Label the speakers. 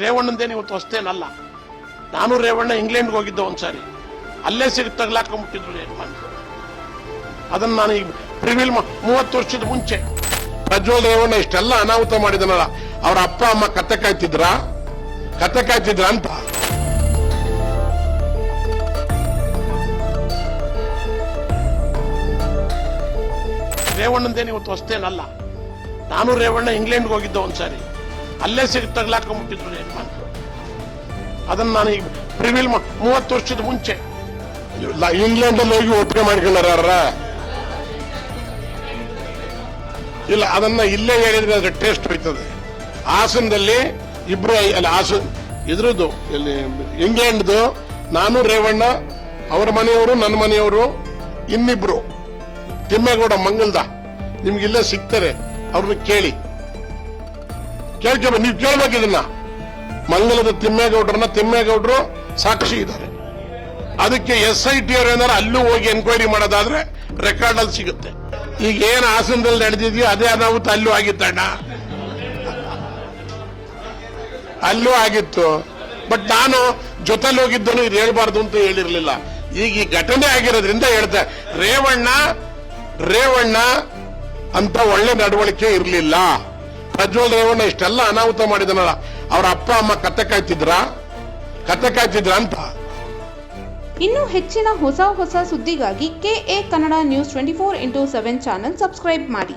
Speaker 1: ರೇವಣ್ಣಂದೇನು ಇವತ್ತು ಅಷ್ಟೇನಲ್ಲ. ನಾನು ರೇವಣ್ಣ ಇಂಗ್ಲೆಂಡ್ಗೆ ಹೋಗಿದ್ದೆ ಒಂದ್ಸಾರಿ. ಅಲ್ಲೇ ಸಿಗಿ ತಗ್ಲಾಕೊಂಡ್ಬಿಟ್ಟಿದ್ರು ಯಜಮಾನ್ ಅದನ್ನ ನಾನು ಈಗ ಪ್ರಿವಿಲ್ ಮೂವತ್ತು ವರ್ಷದ ಮುಂಚೆ. ಪ್ರಜ್ವಲ್ ರೇವಣ್ಣ ಇಷ್ಟೆಲ್ಲ ಅನಾಹುತ ಮಾಡಿದನಲ್ಲ. ಅವ್ರ ಅಪ್ಪ, ಅಮ್ಮ ಕತೆ ಕಾಯ್ತಿದ್ರ? ಕತೆ ಕಾಯ್ತಿದ್ರ ಅಂತ. ರೇವಣ್ಣಂದೇನು ಇವತ್ತು ಅಷ್ಟೇನಲ್ಲ. ನಾನು ರೇವಣ್ಣ ಇಂಗ್ಲೆಂಡ್ಗೆ ಹೋಗಿದ್ದೆ ಒಂದ್ಸಾರಿ. ಅಲ್ಲೇ ಸಿಗಿ ತಗ್ಲಾಕೊಂಡ್ಬಿಟ್ಟಿದ್ರು ಅದನ್ನ ನಾನು ಈಗ ಪ್ರಿವಿಲ್ ಮೂವತ್ತು ವರ್ಷದ ಮುಂಚೆ ಇಂಗ್ಲೆಂಡ್ ಅಲ್ಲಿ ಹೋಗಿ ಒಪ್ಪಿಗೆ ಮಾಡ್ಕೊಂಡಾರ ಇಲ್ಲ, ಅದನ್ನ ಇಲ್ಲೇ ಹೇಳಿದ್ರೆ ಅದ್ರ ಟೇಸ್ಟ್ ಹೋಯ್ತದೆ. ಹಾಸನದಲ್ಲಿ ಇಬ್ರು ಅಲ್ಲ, ಹಾಸನ್ ಇದ್ರದ್ದು ಇಲ್ಲಿ ಇಂಗ್ಲೆಂಡ್ದು ನಾನು ರೇವಣ್ಣ, ಅವ್ರ ಮನೆಯವರು ನನ್ನ ಮನೆಯವರು, ಇನ್ನಿಬ್ರು ತಿಮ್ಮೇಗೌಡ ಮಂಗಲ್ದ. ನಿಮ್ಗೆ ಇಲ್ಲೇ ಸಿಗ್ತಾರೆ, ಅವ್ರನ್ನ ಕೇಳಿ. ಕೇಳ್ಕೊಬೇಕು ನೀವು ಕೇಳ್ಬೇಕು ಇದನ್ನ ಮಂಗಲದ ತಿಮ್ಮೇಗೌಡರನ್ನ ತಿಮ್ಮೇಗೌಡರು ಸಾಕ್ಷಿ ಇದ್ದಾರೆ. ಅದಕ್ಕೆ ಎಸ್ ಐ ಟಿ ಅವರು ಏನಾರು ಅಲ್ಲೂ ಹೋಗಿ ಎನ್ಕ್ವೈರಿ ಮಾಡೋದಾದ್ರೆ ರೆಕಾರ್ಡ್ ಅಲ್ಲಿ ಸಿಗುತ್ತೆ. ಈಗ ಏನ್ ಆಸನದಲ್ಲಿ ನಡೆದಿದೆಯೋ ಅದೇ ಅನಾಹುತ ಅಲ್ಲೂ ಆಗಿತ್ತಣ್ಣ ಅಲ್ಲೂ ಆಗಿತ್ತು. ಬಟ್ ನಾನು ಜೊತೆಲಿ ಹೋಗಿದ್ದನು ಇದು ಹೇಳ್ಬಾರ್ದು ಅಂತ ಹೇಳಿರ್ಲಿಲ್ಲ. ಈಗ ಈ ಘಟನೆ ಆಗಿರೋದ್ರಿಂದ ಹೇಳ್ತೆ ರೇವಣ್ಣ ರೇವಣ್ಣ ಅಂತ ಒಳ್ಳೆ ನಡವಳಿಕೆ ಇರಲಿಲ್ಲ. ಪ್ರಜ್ವಲ್ ರೇವಣ್ಣ ಇಷ್ಟೆಲ್ಲ ಅನಾಹುತ ಮಾಡಿದನಲ್ಲ, ಅವರ ಅಪ್ಪ, ಅಮ್ಮ ಕತ್ತೆ ಕಾಯ್ತಿದ್ರ? ಕತ್ತೆ ಕಾಯ್ತಿದ್ರ ಅಂತ?
Speaker 2: ಇನ್ನು ಹೆಚ್ಚಿನ ಹೊಸ ಹೊಸ ಸುದ್ದಿಗಾಗಿ KA Kannada news twenty four into seven channel subscribe ಮಾಡಿ.